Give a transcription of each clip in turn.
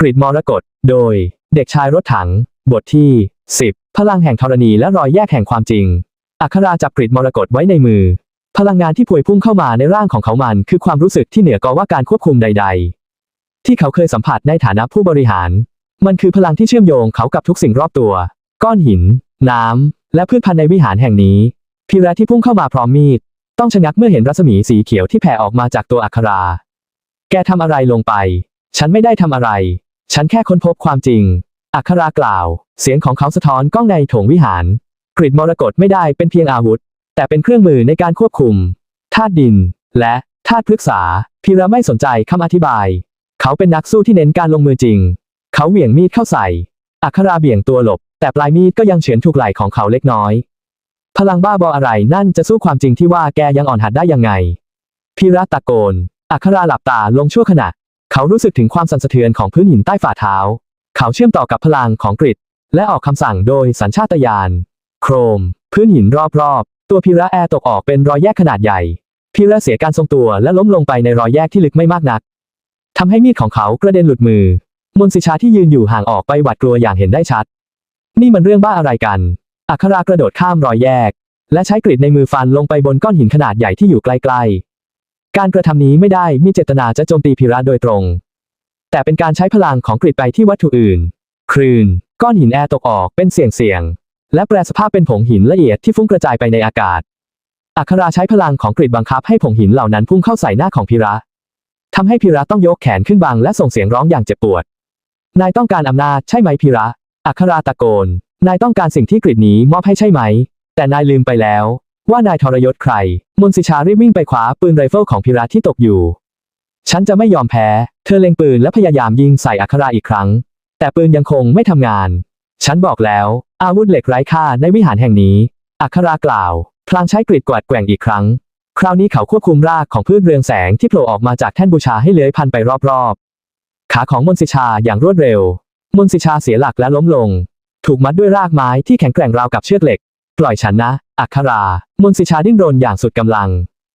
กริดมรกตโดย เด็กชายรถถัง บทที่ 10 พลังแห่งธรณีและรอยแยกแห่งความจริง อัคราจับกริดมรกตไว้ในมือ พลังงานที่พวยพุ่งเข้ามาในร่างของเขามันคือความรู้สึกที่เหนือกว่าการควบคุมใด ๆ ที่เขาเคยสัมผัสในฐานะผู้บริหาร มันคือพลังที่เชื่อมโยงเขากับทุกสิ่งรอบตัว ก้อนหิน น้ำ และพืชพันธุ์ในวิหารแห่งนี้พีระที่พุ่งเข้ามาพร้อมมีด ต้องชะงักเมื่อเห็นรัศมีสีเขียวที่แผ่ออกมาจากตัวอัครา แกทำอะไรลงไป ฉันไม่ได้ทำอะไร ฉันแค่ค้นพบความจริง อัครากล่าว เสียงของเขาสะท้อนกล้องในโถงวิหาร กริดมรกตไม่ได้เป็นเพียงอาวุธ แต่เป็นเครื่องมือในการควบคุมธาตุดิน และธาตุพฤกษา พีระไม่สนใจคำอธิบาย เขาเป็นนักสู้ที่เน้นการลงมือจริง เขาเหวี่ยงมีดเข้าใส่ อัคราเบี่ยงตัวหลบ แต่ปลายมีดก็ยังเฉือนถูกไหล่ของเขาเล็กน้อย พลังบ้าบออะไรนั่นจะสู้ความจริงที่ว่าแกยังอ่อนหัดได้ยังไงพีระตะโกน อัคราหลับตาลงชั่วขณะ เขารู้สึกถึงความสั่นสะเทือนของพื้นหินใต้ฝ่าเท้า เขาเชื่อมต่อกับพลังของกริดและออกคำสั่งโดยสัญชาตญาณ โครม พื้นหินรอบๆ ตัวพีระแอร์ตกออกเป็นรอยแยกขนาดใหญ่พีระเสียการทรงตัวและล้มลงไปในรอยแยกที่ลึกไม่มากนัก ทำให้มีดของเขากระเด็นหลุดมือ มนสิชาที่ยืนอยู่ห่างออกไปหวาดกลัวอย่างเห็นได้ชัด นี่มันเรื่องบ้าอะไรกัน อัครากระโดดข้ามรอยแยก และใช้กริดในมือฟันลงไปบนก้อนหินขนาดใหญ่ที่อยู่ใกล้ๆ การกระทำนี้ไม่ได้มีเจตนาจะโจมตีพีระโดยตรง แต่เป็นการใช้พลังของกริดไปที่วัตถุอื่น คลื่น ก้อนหินแอร์ตกออกเป็นเสียงเสียง และแปรสภาพเป็นผงหินละเอียดที่ฟุ้งกระจายไปในอากาศ อัคราใช้พลังของกริดบังคับให้ผงหินเหล่านั้นพุ่งเข้าใส่หน้าของพีระทำให้พีระต้องยกแขนขึ้นบังและส่งเสียงร้องอย่างเจ็บปวด นายต้องการอำนาจใช่ไหมพีระ อัคราตะโกน นายต้องการสิ่งที่กริดนี้มอบให้ใช่ไหม แต่นายลืมไปแล้ว ว่านายทรยศใคร มนสิชารีบวิ่งไปคว้าปืนไรเฟิลของพีระที่ตกอยู่ ฉันจะไม่ยอมแพ้ เธอเล็งปืนและพยายามยิงใส่อัคราอีกครั้ง แต่ปืนยังคงไม่ทำงาน ฉันบอกแล้ว อาวุธเหล็กไร้ค่าในวิหารแห่งนี้ อัครากล่าว พลางใช้กริดกวาดแกว่งอีกครั้ง คราวนี้เขาควบคุมรากของพืชเรืองแสงที่โผล่ออกมาจากแท่นบูชาให้เลื้อยพันไปรอบๆ ขาของมนสิชาอย่างรวดเร็ว มนสิชาเสียหลักและล้มลง ถูกมัดด้วยรากไม้ที่แข็งแกร่งราวกับเชือกเหล็ก ปล่อยฉันนะ อัครา มนสิชาดิ้นรนอย่างสุดกำลัง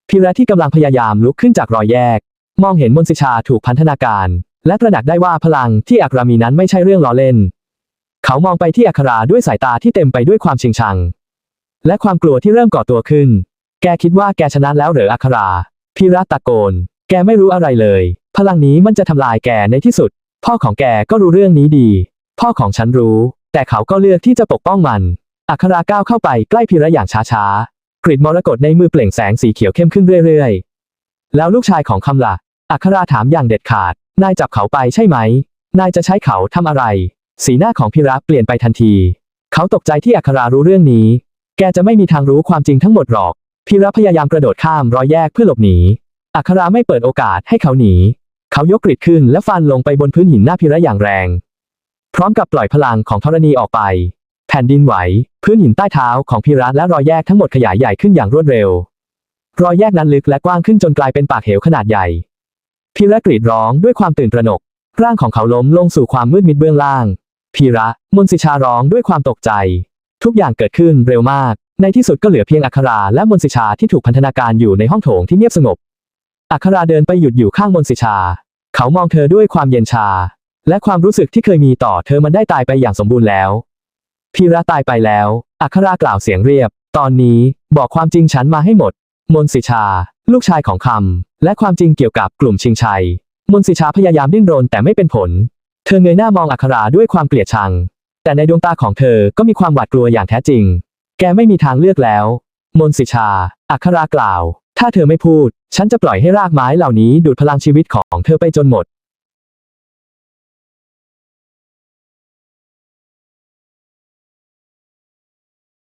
พีระที่กำลังพยายามลุกขึ้นจากรอยแยก มองเห็นมนสิชาถูกพันธนาการ และตระหนักได้ว่าพลังที่อัครามีนั้นไม่ใช่เรื่องล้อเล่น เขามองไปที่อัคราด้วยสายตาที่เต็มไปด้วยความชิงชัง และความกลัวที่เริ่มก่อตัวขึ้น แกคิดว่าแกชนะแล้วเหรออัคราพีระตะโกน แกไม่รู้อะไรเลย พลังนี้มันจะทำลายแกในที่สุด พ่อของแกก็รู้เรื่องนี้ดี พ่อของฉันรู้ แต่เขาก็เลือกที่จะปกป้องมัน อัคราก้าวเข้าไปใกล้พีระอย่างช้าๆ กริดมรกตในมือเปล่งแสงสีเขียวเข้มขึ้นเรื่อยๆ แล้วลูกชายของคำละ่ะอัคราถามอย่างเด็ดขาด นายจับเขาไปใช่ไหม นายจะใช้เขาทำอะไร สีหน้าของพีระเปลี่ยนไปทันที เขาตกใจที่อัครารู้เรื่องนี้ แกจะไม่มีทางรู้ความจริงทั้งหมดหรอกพีระพยายามกระโดดข้ามรอยแยกเพื่อหลบหนี อัคราไม่เปิดโอกาสให้เขาหนี เขายกกริดขึ้นและฟันลงไปบนพื้นหินหน้าพีระอย่างแรง พร้อมกับปล่อยพลังของธรณีออกไป ผ่นดินไหว พื้นหินใต้เท้าของพีระและรอยแยกทั้งหมดขยายใหญ่ขึ้นอย่างรวดเร็ว รอยแยกนั้นลึกและกว้างขึ้นจนกลายเป็นปากเหวขนาดใหญ่พีระกรีดร้องด้วยความตื่นตระหนก ร่างของเขาล้มลงสู่ความมืดมิดเบื้องล่างพีระมนสิชาร้องด้วยความตกใจ ทุกอย่างเกิดขึ้นเร็วมาก ในที่สุดก็เหลือเพียงอัคราและมนสิชาที่ถูกพันธนาการอยู่ในห้องโถงที่เงียบสงบอัคราเดินไปหยุดอยู่ข้างมนสิชา เขามองเธอด้วยความเย็นชา และความรู้สึกที่เคยมีต่อเธอมันได้ตายไปอย่างสมบูรณ์แล้ว พีระตายไปแล้ว อัครากล่าวเสียงเรียบ ตอนนี้บอกความจริงฉันมาให้หมด มนสิชา ลูกชายของคำและความจริงเกี่ยวกับกลุ่มชิงชัย มนสิชาพยายามดิ้นรนแต่ไม่เป็นผล เธอเงยหน้ามองอัคราด้วยความเกลียดชัง แต่ในดวงตาของเธอก็มีความหวาดกลัวอย่างแท้จริง แกไม่มีทางเลือกแล้ว มนสิชา อัครากล่าว ถ้าเธอไม่พูด ฉันจะปล่อยให้รากไม้เหล่านี้ดูดพลังชีวิตของเธอไปจนหมด